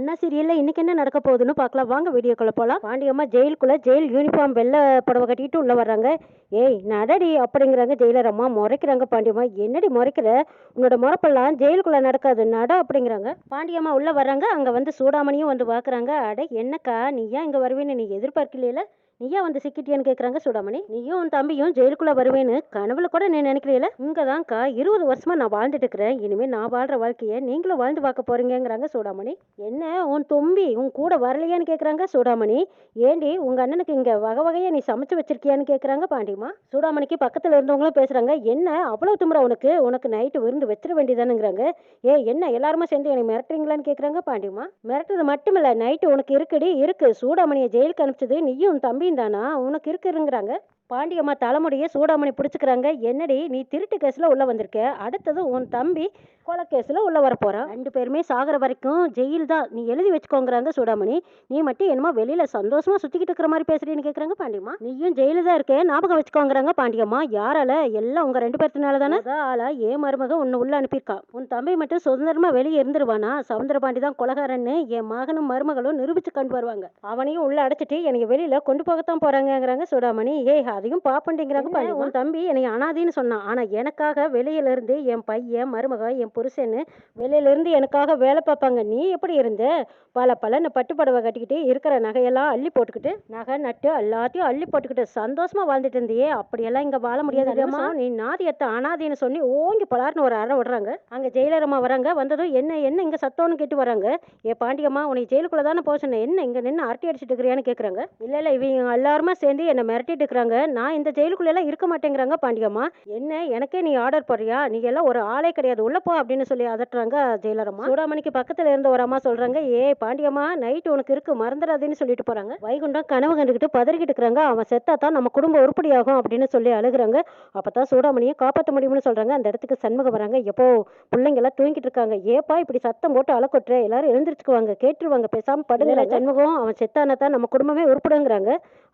அண்ணா சீரியல்ல இன்னைக்கு என்ன நடக்க போகுதுன்னு பார்க்கலாம். வாங்க வீடியோக்குள்ள போலாம். பாண்டியம்மா ஜெயிலுக்குள்ள ஜெயில் யூனிஃபார்ம் வெள்ளை புடவை கட்டிட்டு உள்ள வர்றாங்க. ஏய் நடடி அப்படிங்கிறாங்க ஜெயிலர். அம்மா முறைக்கிறாங்க பாண்டியம்மா. என்னடி முறைக்கிற? உன்னோட முறப்பெல்லாம் ஜெயிலுக்குள்ள நடக்காது. நட அப்படிங்கிறாங்க. பாண்டியம்மா உள்ள வர்றாங்க. அங்க வந்து சூடாமணியும் வந்து பார்க்குறாங்க அட என்னக்கா? நீ ஏன் இங்க வருவேன்னு நீ எதிர்பார்க்கலையில? நீயா வந்து சிக்கிட்டியான்னு கேட்குறாங்க சூடாமணி. நீயும் உன் தம்பியும் ஜெயிலுக்குள்ளே வருவேன்னு கனவுல கூட நீ நினைக்கிறீல இங்கே தான்க்கா இருபது வருஷமாக நான் வாழ்ந்துட்டு இருக்கிறேன். இனிமேல் நான் வாழ்கிற வாழ்க்கையை நீங்களும் வாழ்ந்து பார்க்க போறீங்கங்கிறாங்க சூடாமணி. என்ன? உன் தொம்பி உன் கூட வரலையான்னு கேட்குறாங்க சூடாமணி. ஏண்டி உங்கள் அண்ணனுக்கு இங்கே வகை வகையை நீ சமைச்சு வச்சிருக்கியான்னு கேட்குறாங்க பாண்டிமா. சூடாமணிக்கு பக்கத்தில் இருந்தவங்களும் பேசுகிறாங்க என்ன? அவ்வளோ திமிரா உனக்கு? உனக்கு நைட்டு விருந்து வச்சிட வேண்டியதானுங்கிறாங்க. ஏ என்ன? எல்லாருமே சேர்ந்து என்னை மிரட்டுறீங்களான்னு கேட்குறாங்க பாண்டிமா. மிரட்டுறது மட்டுமில்ல. நைட்டு உனக்கு இருக்குடி இருக்கு. சூடாமணியை ஜெயிலுக்கு அனுப்பிச்சது நீயும் உன் தம்பி தானா உனக்கு இருக்குங்கிறாங்க பாண்டியம்மா தலைமுடியை சூடாமணி பிடிச்சிக்கிறாங்க. என்னடி நீ திருட்டு கேஸில் உள்ளே வந்திருக்க. அடுத்தது உன் தம்பி கொலை கேஸில் உள்ளே வரப்போகிறான் ரெண்டு பேருமே சாகிற வரைக்கும் ஜெயில் தான் நீ எழுதி வச்சுக்கோங்கிறாங்க சூடாமணி. நீ மட்டும் என்னமோ வெளியில் சந்தோஷமாக சுற்றிக்கிட்டு இருக்கிற மாதிரி பேசுறீன்னு கேட்குறாங்க பாண்டியம்மா. நீயும் ஜெயிலில் தான் இருக்க. ஞாபகம் வச்சுக்கோங்கிறாங்க பாண்டியம்மா. யாரால? எல்லாம் உங்கள் ரெண்டு பேர்த்தினால தானே ஆளா ஏ மருமக உன்னை உள்ளே அனுப்பியிருக்கா. உன் தம்பி மட்டும் சுதந்திரமாக வெளியே இருந்துருவானா? சவுந்தர பாண்டி தான் கொலகாரன்னு என் மகனும் மருமகளும் நிரூபித்து கண்டு வருவாங்க. அவனையும் உள்ளே அடைச்சிட்டு எனக்கு வெளியில் கொண்டு போகத்தான் போகிறாங்கங்கிறாங்க சூடாமணி. ஏய் அதையும் பாப்பண்டிங்கிறாங்க பாண்டி உன் தம்பி என்னை அனாதின்னு சொன்னான் ஆனா எனக்காக வெளியில இருந்து என் பையன் மருமக என் புருஷன்னு வெளியில இருந்து எனக்காக வேலை பார்ப்பாங்க நீ எப்படி இருந்த? பல பலன்னு பட்டு புடவை கட்டிக்கிட்டு இருக்கிற நகையெல்லாம் அள்ளி போட்டுக்கிட்டு நகை நட்டு எல்லாத்தையும் அள்ளி போட்டுக்கிட்டு சந்தோஷமா வாழ்ந்துட்டு இருந்தியே. அப்படியெல்லாம் இங்க வாழ முடியாது அம்மா நீ நாதியத்தை அனாதின்னு சொல்லி ஓங்கி பலார்னு ஒரு அறை விடுறாங்க. அங்க ஜெயிலரம்மா வராங்க. வந்ததும் என்ன என்ன இங்க சத்தம்னு கேட்டு வராங்க? ஏ பாண்டியம்மா உன்னை ஜெயிலுக்குள்ள தானே போக சொன்னேன். என்ன இங்க நின்று அரட்டி அடிச்சிட்டு இருக்கிறியான்னு கேக்குறாங்க. இல்ல இல்ல இவங்க எல்லாருமே சேர்ந்து என்ன மிரட்டிட்டு இருக்கிறாங்க. நான் இந்த ஜெயிலுக்குள்ள எல்லாம் இருக்க மாட்டேங்கிறாங்க பாண்டியம்மா. என்ன எனக்கே நீ ஆர்டர் போடுறியா? நீ எல்லாம் ஒரு ஆளே கிடையாது. உள்ள போ அப்படின்னு சொல்லி அதட்டுறாங்க ஜெயிலரம்மா சூடாமணிக்கு பக்கத்துல இருந்த ஒரு அம்மா சொல்றாங்க ஏ பாண்டியம்மா நைட் உனக்கு இருக்கு மறந்துடாதேன்னு சொல்லிட்டு போறாங்க. வைகுண்டம் கனவு கண்டுக்கிட்டு பதறிக்கிட்டு இருக்கிறாங்க. அவன் செத்தா தான் நம்ம குடும்பம் உருப்படியாகும் அப்படின்னு சொல்லி அழுகுறாங்க. அப்பதான் சூடாமணியை காப்பாற்ற முடியும்னு சொல்றாங்க. அந்த இடத்துக்கு சண்முகம் வராங்க. எப்போ பிள்ளைங்க எல்லாம் தூங்கிட்டு இருக்காங்க. ஏப்பா இப்படி சத்தம் போட்டு அலக்கொட்டுற? எல்லாரும் எழுந்திருச்சுக்குவாங்க கேட்டுருவாங்க பேசாம படுங்க. சண்முகம் அவன் செத்தானா தான் நம்ம குடும்பமே உருப்படுங்கிறாங்க.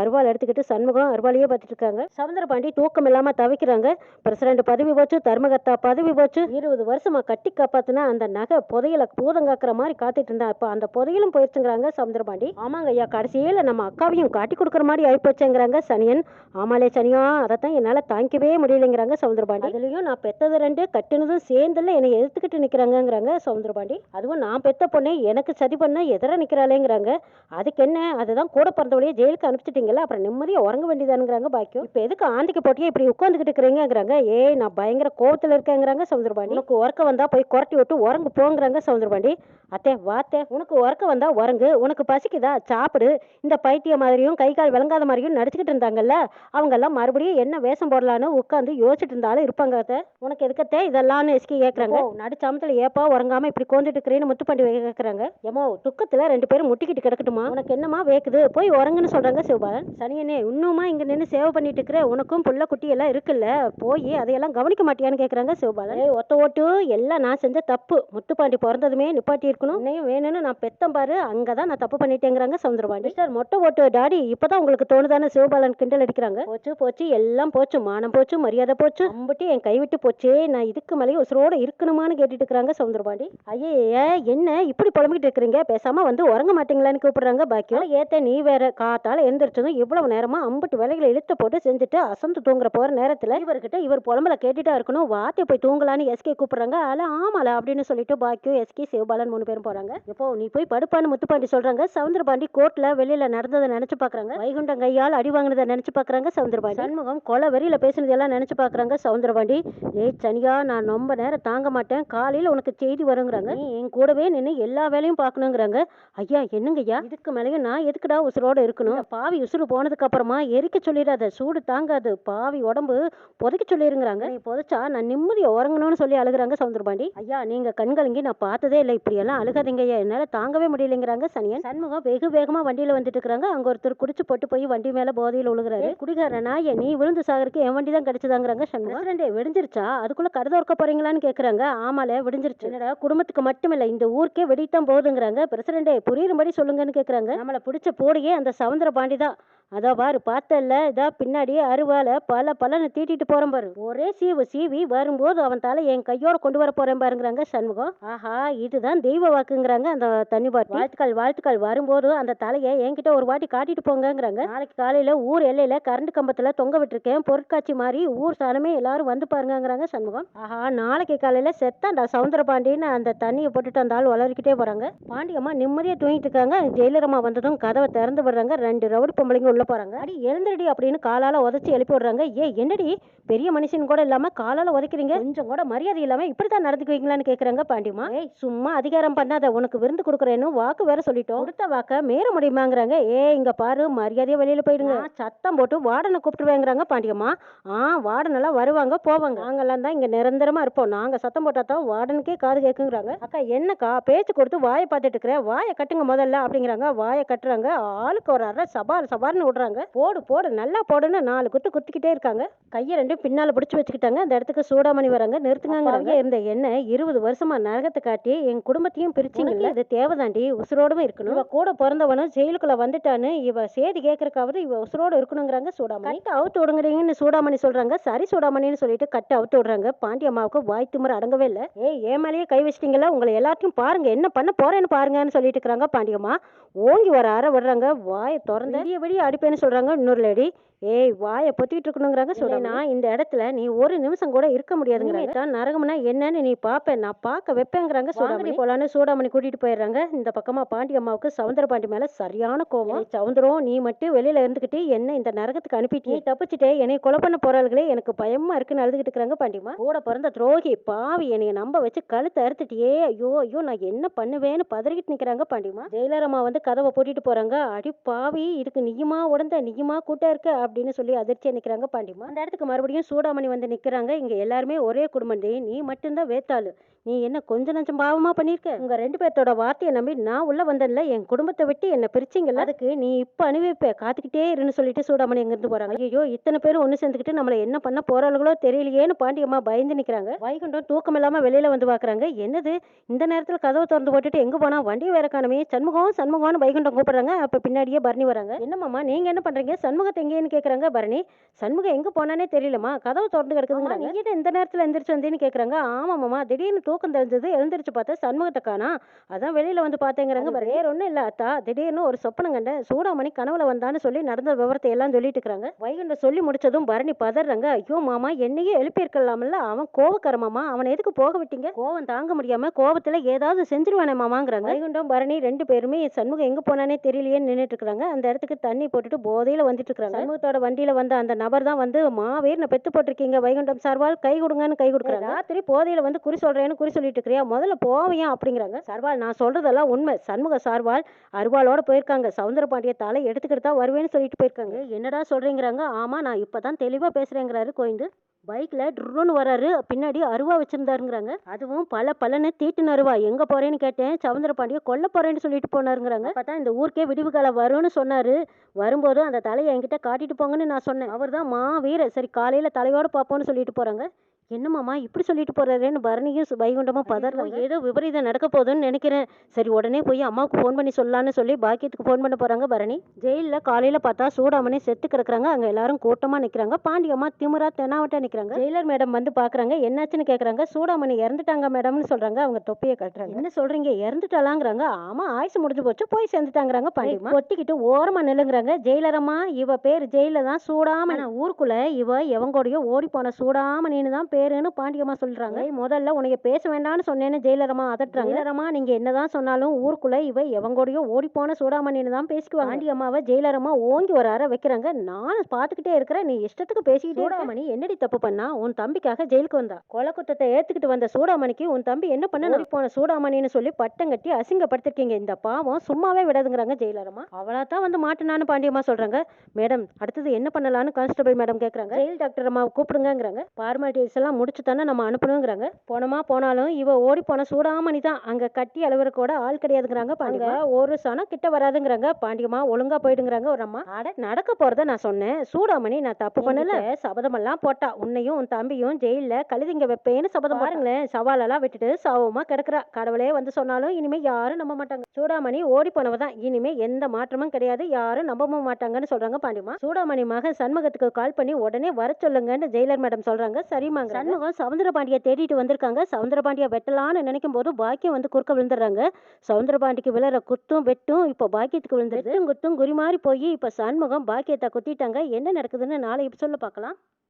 அருவாள் எடுத்துக்கிட்டு சண்முகம் அருவாளையே பார்த்துட்டு இருக்காங்க சவுந்தர பாண்டி தூக்கம் இல்லாம தவிக்கிறாங்க. பிரசிடண்ட் பதவி போச்சு தர்மகர்த்தா பதவி போச்சு. இருபது வருஷமா கட்டி காப்பாத்துனா அந்த நகை புதையல பூதங்காக்குற மாதிரி காத்துட்டு இருந்தா. இப்ப அந்த புதையலும் போயிருச்சுங்கிறாங்க சவுந்தர பாண்டி ஆமாங்க ஐயா கடைசியில நம்ம அக்காவையும் காட்டி கொடுக்குற மாதிரி ஆயிப்போச்சுங்கிறாங்க சனியன். ஆமாலே சனியா அதைத்தான் என்னால தாங்கிக்கவே முடியலைங்கிறாங்க சவுந்தர பாண்டி அதுலயும் நான் பெத்தது ரெண்டு கட்டுனதும் சேர்ந்துல என்னை எதிர்த்துக்கிட்டு நிக்கிறாங்கிறாங்க சவுந்தர பாண்டி அதுவும் நான் பெத்த பொண்ணே எனக்கு சதி பண்ண எதிர நிக்கிறாளேங்கிறாங்க. அதுக்கு என்ன? அதுதான் கூட பிறந்தவளையே ஜெயிலுக்கு அனுப்பிச்சிட்டீங்களா அப்புறம் நிம்மதியா உறங்க வேண்டியதானுங்கிறாங்க பாக்கியம் இப்போ எதுக்கு ஆந்திக்கு போட்டியே இப்படி உட்காந்துக்கிட்டு இருக்கிறீங்கிறாங்க ஏய் நான் பயங்கர கோவத்துல இருக்கேங்கிறாங்க சவுந்தரபாண்டி உனக்கு உறக்க வந்தா போய் குரட்டி விட்டு உறங்கு போங்கிறாங்க சவுந்தரபாண்டி அத்தே வாத்தே உனக்கு உறக்க வந்தா உறங்கு. உனக்கு பசிக்குதா? சாப்பிடு. இந்த பைத்திய மாதிரியும் கை கால் விளங்காத மாதிரியும் நடிச்சுக்கிட்டு இருந்தாங்கல்ல? அவங்க எல்லாம் மறுபடியும் என்ன வேஷம் போடலான்னு உட்காந்து யோசிச்சுட்டு இருந்தாலும் இருப்பாங்க அத்தை. உனக்கு எதுக்கத்தே இதெல்லாம்னு எஸ்கி கேட்குறாங்க நடுச்சாமத்துல ஏப்பா உறங்காம இப்படி கோந்துட்டு இருக்கிறேன்னு முத்துப்பாண்டி கேட்குறாங்க ஏமோ துக்கத்துல ரெண்டு பேரும் முட்டிக்கிட்டு கிடக்கட்டுமா? உனக்கு என்னமா வேக்குது? போய் உறங்குன்னு சொல்றாங்க சிவபாலன். சனியனே இன்னுமா இங்க நின்று சேவை பண்ணிட்டு இருக்கிற உனக்கும் புள்ள குட்டி எல்லாம் இருக்குல்ல போய் அதையெல்லாம் கவனிக்க மாட்டியான்னு கேக்குறாங்க சிவபாலன். ஒத்த ஓட்டு எல்லாம் நான் செஞ்ச தப்பு. முத்துப்பாண்டி பிறந்ததுமே நிப்பாட்டி இருக்கணும் உன்னையும் வேணும்னு நான் பெத்தம் பாரு அங்கதான் நான் தப்பு பண்ணிட்டேங்கிறாங்க சவுந்தரபாண்டி. மிஸ்டர் மொட்டை ஓட்டு டாடி இப்பதான் உங்களுக்கு தோணுதானே சிவபாலன் கிண்டல் அடிக்கிறாங்க? போச்சு போச்சு எல்லாம் போச்சு மானம் போச்சு மரியாதை போச்சு. அம்புட்டி என் கை விட்டு போச்சே நான் இதுக்கு மேலேயும் உசுரோட இருக்கணுமான்னு கேட்டுட்டு இருக்கிறாங்க சவுந்தரபாண்டி. ஐயே என்ன இப்படி புலம்பிக்கிட்டு இருக்கிறீங்க? பேசாம வந்து உறங்க மாட்டீங்களான்னு கூப்பிடுறாங்க பாக்கியம். ஏத்த நீ வேற. காத்தால எந்திரிச்சதும் இவ்வளவு நேரமா அம்புட்டு வேலைகளை இழுத்து போட்டு செஞ்சுட்டு அசந்து தூங்குற போகிற நேரத்தில் இவர்கிட்ட இவர் புலம்பல கேட்டுட்டா இருக்கணும். வாத்தி போய் தூங்கலான்னு எஸ்கே கூப்பிட்றாங்க. அல ஆமால அப்படின்னு சொல்லிட்டு பாக்கியம் எஸ்கே சிவபாலன் மூணு பேரும் போறாங்க. இப்போ நீ போய் படுப்பான்னு முத்துப்பாண்டி சொல்றாங்க. சவுந்தரபாண்டி கோர்ட்ல வெளியில நடந்ததை நினைச்சு பாக்குறாங்க. வைகுண்டம் கையால் அடி வாங்கினதை நினைச்சு பாக்குறாங்க சவுந்தரபாண்டி. சண்முகம் கொலை வெறியில பேசுனது எல்லாம் நினைச்சு பாக்குறாங்க சவுந்தரபாண்டி. ஏய் சனியா நான் ரொம்ப நேரம் தாங்க மாட்டேன். காலையில உனக்கு செய்தி வருங்கிறாங்க. நீ என் கூடவே நின்று எல்லா வேலையும் பார்க்கணுங்கிறாங்க ஐயா என்னங்கய்யா? இதுக்கு மேலேயும் நான் எதுக்குடா உசுரோட இருக்கணும்? பாவி உசுறு போனதுக்கு அப்புறமா எரிக்க சொல்லிடாத சூடு தாங்காது. பாவி உடம்பு புதைக்க சொல்லிருங்கிறாங்க. நீ புதைச்சா நான் நிம்மதியா உறங்கணும்னு சொல்லி அழுகுறாங்க சவுந்தரபாண்டி. ஐயா நீங்க கண்கலங்கி நான் பார்த்ததே இல்லை. இப்படி எல்லாம் அழுகாதீங்க ஐயா. என்னால தாங்கவே முடியலைங்கிறாங்க சனியன். சண்முகம் வெகு வேகமா வண்டியில வந்துட்டு இருக்காங்க. அங்க ஒருத்தர் குடிச்சு போட்டு போய் வண்டி மேல போதையில விழுகுறாரு குடிகாரனா? என் நீ விழுந்து சாகருக்கு என் வண்டி தான் கிடைச்சதாங்கிறாங்க சண்முகம். ரெண்டே விடிஞ்சிருச்சா? அதுக்குள்ள கடை திறக்க போறீங்களான்னு கேக்குறாங்க. ஆமால விடிஞ்சிருச்சு. என்னடா குடும்பத்துக்கு மட்டும் இல்ல இந்த ஊருக்கே வெடித்தான் போகுதுங்கிறாங்க. பிரசிடண்டே புரியும்படி சொல்லுங்கன்னு கேக்குறாங்க. நம்மள பிடிச்ச போடியே அந்த சவுந்தர பாண்டி தான். அதோ பாரு பார்த்தல்ல இதா பின்னாடி அருவால பல பலனை தீட்டிட்டு போறேன் பாரு. ஒரே சீவு சீவி வரும்போது அவன் தலை என் கையோட கொண்டு வர போறேன் பாருங்கிறாங்க சண்முகம். ஆஹா இதுதான் தெய்வ வாக்குங்கிறாங்க அந்த தண்ணி பாட்டு வாழ்த்துக்கள் வாழ்த்துக்கள். வரும்போது அந்த தலையை என்கிட்ட ஒரு வாட்டி காட்டிட்டு போங்கங்கிறாங்க. நாளைக்கு காலையில ஊர் எல்லையில கரண்ட் கம்பத்துல தொங்க விட்டுருக்கேன். பொருட்காட்சி மாதிரி ஊர் சாணமே எல்லாரும் வந்து பாருங்கங்கிறாங்க சண்முகம். ஆஹா நாளைக்கு காலையில செத்தாண்டா சவுந்தர பாண்டின்னு அந்த தண்ணியை போட்டுட்டு அந்த ஆள் வளர்க்கிட்டே போறாங்க. பாண்டியம்மா நிம்மதியா தூங்கிட்டு இருக்காங்க. ஜெயிலரம்மா வந்ததும் கதவை திறந்து விடுறாங்க. ரெண்டு ரவுடி பொம்பளைங்க உள்ள போறாங்க. அடி எழுந்திரடி அப்படின்னு காலால உதச்சி எழுப்பி விடுறாங்க ஏ என்னடி? பெரிய மனுஷன் கூட இல்லாம காலால உதைக்கிறீங்க? கொஞ்சம் கூட மரியாதை இல்லாம இப்படித்தான் நடந்துக்குவீங்களான்னு கேக்குறாங்க பாண்டியம்மா ஏய் சும்மா அதிகாரம் பண்ணாத உனக்கு விருந்து கொடுக்குறேன்னு வாக்கு வேற சொல்லிட்டோம். கொடுத்த வாக்க மீற முடியுமாங்கிறாங்க. ஏ இங்க பாரு மரியாதையா வெளியில போயிடுங்க. சத்தம் போட்டு வார்டனை கூப்பிட்டுருவேங்கிறாங்க பாண்டியம்மா. ஆ வார்டனெல்லாம் வருவாங்க போவாங்க. நாங்கெல்லாம் தான் இங்க நிரந்தரமா இருப்போம். நாங்க சத்தம் போட்டா தான் வார்டனுக்கே காது கேக்குங்கிறாங்க. அக்கா என்னக்கா? பேச்சு கொடுத்து வாயை பார்த்துட்டு இருக்கிற? வாயை கட்டுங்க முதல்ல அப்படிங்கிறாங்க. வாயை கட்டுறாங்க. ஆளுக்கு ஒரு அரை சபார் சபார்னு விடுறாங்க. போடு போடு நல்லா போடுன்னு நாலு குத்து குத்திக்கிட்டே இருக்காங்க. கையை ரெண்டும் பின்னால பிடிச்சு வச்சுக்கிட்டாங்க. அந்த இடத்துக்கு சூடாமணி வராங்க. நிறுத்துங்கிறாங்க இருந்த என்ன இருபது வருஷமா நரகத்தை காட்டி என் குடும்பத்தையும் பிரிச்சிங்கல்ல இது தேவைதாண்டி உசுரோடவும் இருக்கணும். இவ கூட பிறந்தவனும் ஜெயிலுக்குள்ள வந்துட்டான்னு இவ சேதி கேட்கறக்காவது இவ உசுரோட இருக்கணுங்கிறாங்க சூடாமணி. கட்டு அவுத்து விடுங்கிறீங்கன்னு சூடாமணி சொல்றாங்க. சரி சூடாமணின்னு சொல்லிட்டு கட்டு அவுத்து விடுறாங்க. பாண்டி அம்மாவுக்கு வாய் திமிர அடங்கவே இல்லை. ஏய் ஏன் மேலேயே கை வச்சிட்டீங்களா உங்களை எல்லாத்தையும் பாருங்க. என்ன பண்ண போறேன்னு பாருங்கன்னு சொல்லிட்டு இருக்கிறாங்க பாண்டியம்மா ஓங்கி வர அற விடுறாங்க. வாயை திறந்து. விடிய விடிய அடிப்பேன்னு சொல்றாங்க இன்னொரு லேடி ஏய் வாயை பொத்திட்டு இருக்கணுங்கிறாங்க சொல்றேன் இந்த இடத்துல நீ ஒரு நிமிஷம் கூட இருக்க முடியாதுங்கிறாங்க. நரகம்னா என்னன்னு நீ பாப்ப நான் பார்க்க வைப்பேங்கிறாங்க சூடாமணி. போலான்னு சூடாமணி கூட்டிட்டு போயிடுறாங்க. இந்த பக்கமா பாண்டி அம்மாவுக்கு சவுந்தர பாண்டி மேல சரியான கோவம். சவுந்தரம் நீ மட்டும் வெளியில இருந்துகிட்டு என்ன இந்த நரகத்துக்கு அனுப்பிட்டு நீ தப்பிச்சுட்டே என்னை கொலை பண்ண போறாளுகளே எனக்கு பயமா இருக்குன்னு அழுதுகிட்டு இருக்கிறாங்க பாண்டிமா கூட பிறந்த துரோகி பாவி என்னைய நம்ப வச்சு கழுத்தை அறுத்துட்டியே. ஐயோ ஐயோ நான் என்ன பண்ணுவேன்னு பதறிக்கிட்டு நிக்கிறாங்க பாண்டிமா ஜெயிலரம்மா வந்து கதவை பூட்டிட்டு போறாங்க. அடி பாவி இதுக்கு நீயுமா உடந்த நீயுமா கூட்டம் இருக்க? அப்படின்னு சொல்லி அதிர்ச்சியா நிற்கிறாங்க பாண்டிமா அந்த இடத்துக்கு மறுபடியும் சூடாமணி வந்து நிக்கிறாங்க. இங்க எல்லாருமே ஒரே குடும்பம். நீ மட்டும்தான் வேத்தாளு. நீ என்ன கொஞ்ச நஞ்சம் பாவமா பண்ணியிருக்க உங்க ரெண்டு பேர்த்தோட வார்த்தையை நம்பி நான் உள்ள வந்தேன்ல என் குடும்பத்தை விட்டு என்ன பிரிச்சிங்கல்ல? அதுக்கு நீ இப்ப அனுபவிப்ப காத்துக்கிட்டே இருன்னு சொல்லிட்டு சூடாமணி எங்க இருந்து போறாங்க? ஐயோ இத்தனை பேரும் ஒண்ணு சேர்ந்துக்கிட்டு நம்மள என்ன பண்ண போறாளுகளோ தெரியலையேன்னு பாண்டியம்மா பயந்து நிக்கிறாங்க. வைகுண்டம் தூக்கம் இல்லாம வெளியில வந்து பாக்குறாங்க. என்னது? இந்த நேரத்துல கதவை திறந்து போட்டுட்டு எங்க போனா? வண்டி வேற காணமே. சண்முகம் சண்முகம்னு வைகுண்டம் கூப்பிடுறாங்க. அப்ப பின்னாடியே பரணி வராங்க. என்னம்மா நீங்க என்ன பண்றீங்க? சண்முகத்தை எங்கேன்னு கேக்குறாங்க பரணி. சண்முகம் எங்க போனானே தெரியலம்மா. கதவை திறந்து கிடக்குதுங்கிறாங்க. நீ இந்த நேரத்துல எந்திரிச்சு வந்தேன்னு கேக்குறாங்க. ஆமாமாமா திடீர்னு தூக்கம் தெரிஞ்சது எழுந்திரிச்சு பார்த்தா சண்முகத்தை காணா. அதான் வெளியில வந்து பார்த்தேங்கிறாங்க பரணி வேற ஒண்ணும் இல்ல அத்தா. திடீர்னு ஒரு சொப்பனம் கண்டேன் சூடாமணி கனவுல வந்தான்னு சொல்லி நடந்த விவரத்தை எல்லாம் சொல்லிட்டு இருக்காங்க வைகுண்டம் சொல்லி முடிச்சதும் பரணி பதறாங்க. ஐயோ மாமா என்னையே எழுப்பியிருக்கலாம்ல. அவன் கோவக்காரமாமா அவனை எதுக்கு போக விட்டீங்க? கோவம் தாங்க முடியாம கோவத்துல ஏதாவது செஞ்சிருவானே மாமாங்கிறாங்க. வைகுண்டம் பரணி ரெண்டு பேருமே சண்முகம் எங்க போனானே தெரியலையேன்னு நின்னுட்டு இருக்காங்க அந்த இடத்துக்கு தண்ணி போட்டுட்டு போதையில வந்துட்டு இருக்காங்க சண்முகத்தோட வண்டியில வந்த அந்த நபர் தான் வந்து மாவீர் நான் பெத்து போட்டிருக்கீங்க வைகுண்டம் சர்வால் கை கொடுங்கன்னு கை கொடுக்குறாங்க. ராத்திரி போதையில வந்து குறி சொல்றேன்னு குறி சொல்லிட்டு இருக்கிறியா முதல்ல போவியா அப்படிங்கிறாங்க. சர்வால் நான் சொல்றதெல்லாம் உண்மை. சண்முக சார்வால் அருவாளோட போயிருக்காங்க. சவுந்தர பாண்டிய தாலை எடுத்துக்கிட்டு தான் வருவேன்னு சொல்லிட்டு போயிருக்காங்க. என்னடா சொல்றீங்கிறாங்க? ஆமா நான் இப்பதான் தெளிவா பேசுறேங்கிறாரு கோயந்து பைக்ல ட்ரோன் வராரு பின்னாடி அருவா வச்சிருந்தாருங்கிறாங்க. அதுவும் பல பலன்னு தீட்டுன அருவா. எங்க போறேன்னு கேட்டேன். சவுந்தர பாண்டிய கொல்ல போறேன்னு சொல்லிட்டு போனாருங்கிறாங்க. பார்த்தா இந்த ஊருக்கே விடிவு காலம் வரும்னு சொன்னாரு. வரும்போது அந்த தலையை என்கிட்ட காட்டிட்டு போங்கன்னு நான் சொன்னேன். அவர் தான் மா வீர சரி காலையில தலையோட பார்ப்போம்னு சொல்லிட்டு போறாங்க. என்னமாமா இப்படி சொல்லிட்டு போறாருன்னு பரணியும் வைகுண்டமும் பதறாங்க. ஏதோ விபரீதம் நடக்க போகுதுன்னு நினைக்கிறேன். சரி உடனே போய் அம்மாவுக்கு ஃபோன் பண்ணி சொல்லலாம்னு சொல்லி பாக்கியத்துக்கு ஃபோன் பண்ண போறாங்க பரணி. ஜெயிலில் காலையில பார்த்தா சூடாமணி செத்து கிடக்குறாங்க. அங்க எல்லாரும் கூட்டமா நிக்கிறாங்க. பாண்டியம்மா திமிரா தெனாவட்டா நிக்கிறாங்க. ஜெயிலர் மேடம் வந்து பாக்குறாங்க. என்னாச்சுன்னு கேக்குறாங்க. சூடாமணி இறந்துட்டாங்க மேடம்னு சொல்றாங்க. அவங்க தொப்பியை கட்டுறாங்க. என்ன சொல்றீங்க? இறந்துட்டாலாங்கிறாங்க ஆமா ஆயுசு முடிஞ்சு போச்சு. போய் சேர்ந்துட்டாங்கிறாங்க பாண்டியம்மா கொட்டிக்கிட்டு ஓரமா நில்லுங்கிறாங்க. ஜெயிலரம்மா இவ பேர் ஜெயில தான் சூடாமணி. ஊருக்குள்ள இவ எவங்கூடயோ ஓடி போன சூடாமணின்னு தான் பேருன்னு பாண்டியம்மா சொல்றாங்க. முதல்ல உனைய பேச வேண்டாம்னு சொன்னேன்னு ஜெயிலரம்மா அதட்டுறாங்க. ஜெயிலரம்மா நீங்க என்னதான் சொன்னாலும் ஊருக்குள்ள இவ எவங்கூடயோ ஓடி போன சூடாமணின்னு தான் பேசிக்குவாங்க. பாண்டியம்மாவை ஜெயிலரம்மா ஓங்கி அறை வைக்கிறாங்க. நானும் பாத்துக்கிட்டே இருக்கிறேன். நீ இஷ்டத்துக்கு பேசிக்கிட்டே சூடாமணி என்னடி தப்பு பண்ணா? உன் தம்பிக்காக ஜெயிலுக்கு வந்தா. கொலை குற்றத்தை ஏத்துக்கிட்டு வந்த சூடாமணிக்கு உன் தம்பி என்ன பண்ண? போன சூடாமணின்னு சொல்லி பட்டம் கட்டி அசிங்கப்படுத்திருக்கீங்க. இந்த பாவம் சும்மாவே விடாதுங்கிறாங்க ஜெயிலரம்மா அவளா தான் வந்து மாட்டினான்னு பாண்டியம்மா சொல்றாங்க. மேடம் அடுத்தது என்ன பண்ணலாம்னு கான்ஸ்டபிள் மேடம் கேக்குறாங்க. ஜெயில் டாக்டர் அம்மாவை கூப்பிடுங்கங்கிறாங்க. ஃபார்மாலிட்டிஸ் எல்லாம் வேலையெல்லாம் முடிச்சு தானே நம்ம அனுப்பணுங்கிறாங்க. போனமா போனாலும் இவ ஓடி போன சூடாமணி தான். அங்க கட்டி அழுவுற கூட ஆள் கிடையாதுங்கிறாங்க பாண்டியம்மா. ஒரு சனம் கிட்ட வராதுங்கிறாங்க. பாண்டியம்மா ஒழுங்கா போயிடுங்கிறாங்க ஒரு அம்மா. அட நடக்க போறத நான் சொன்னேன். சூடாமணி நான் தப்பு பண்ணல. சபதமெல்லாம் போட்டா. உன்னையும் உன் தம்பியும் ஜெயில்ல கழுதிங்க வைப்பேன்னு சபதம் பாருங்களேன் சவாலெல்லாம் விட்டுட்டு சாவமா கிடக்குறா. கடவுளே வந்து சொன்னாலும் இனிமே யாரும் நம்ப மாட்டாங்க. சூடாமணி ஓடி போனவ தான். இனிமே எந்த மாற்றமும் கிடையாது. யாரும் நம்பவும் மாட்டாங்கன்னு சொல்றாங்க பாண்டியம்மா. சூடாமணி மகன் சண்முகத்துக்கு கால் பண்ணி உடனே வர சொல்லுங்கன்னு ஜெயிலர் மேடம் சொல்றாங்க. சரிமாங்க சண்முகம் சவுந்தர பாண்டிய தேடிட்டு வந்திருக்காங்க. சவுந்தர பாண்டிய வெட்டலான்னு நினைக்கும் போது பாக்கியம் வந்து குறுக்க விழுந்துடுறாங்க. சவுந்தர பாண்டிக்கு விழுற குத்தும் வெட்டும் இப்போ பாக்கியத்துக்கு விழுந்துருது. குத்தும் குறி மாறி போய் இப்போ சண்முகம் பாக்கியத்தை குத்திட்டாங்க. என்ன நடக்குதுன்னு நாளை சொல்ல பார்க்கலாம்.